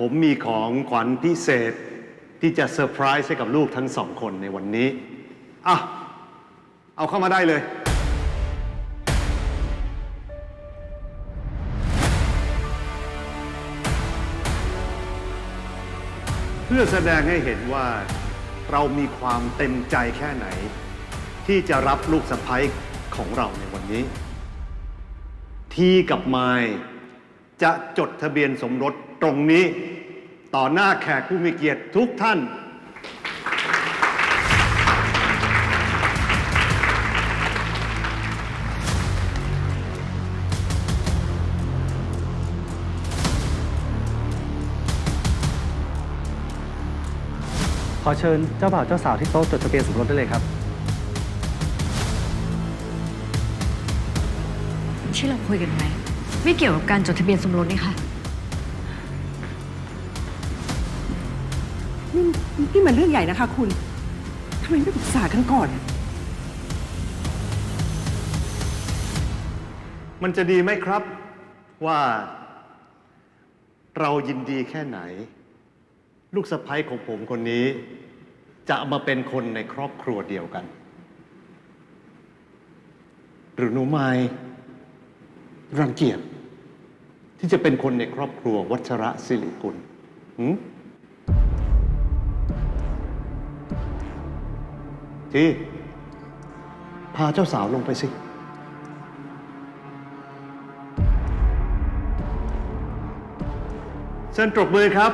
ผมมีของขวัญพิเศษที่จะเซอร์ไพรส์ให้กับลูกทั้งสองคนในวันนี้ อะ เอาเข้ามาได้เลย เพื่อแสดงให้เห็นว่าเรามีความเต็มใจแค่ไหน ที่จะรับลูกสะใภ้ของเราในวันนี้ ทีกับไมาย จะจดทะเบียนสมรสตรงนี้ ต่อหน้าแขกผู้มีเกียรติทุกท่าน ขอเชิญเจ้าบ่าวเจ้าสาวที่โต๊ะจดทะเบียนสมรสได้เลยครับ ที่เราคุยกันไว้ ไม่เกี่ยวกับการจดทะเบียนสมรสนี่ค่ะ นี่นี่มันเรื่องใหญ่นะคะคุณ ทำไมไม่ปรึกษากันก่อน มันจะดีไหมครับว่าเรายินดีแค่ไหน ลูกสะใภ้ของผมคนนี้ จะมาเป็นคนในครอบครัวเดียวกัน หรือหนูไม้รังเกียจ ที่จะเป็นคนในครอบครัววัชระศิริกุลหืมทีพาเจ้าสาวลงไปสิเชิญตรบมือครับ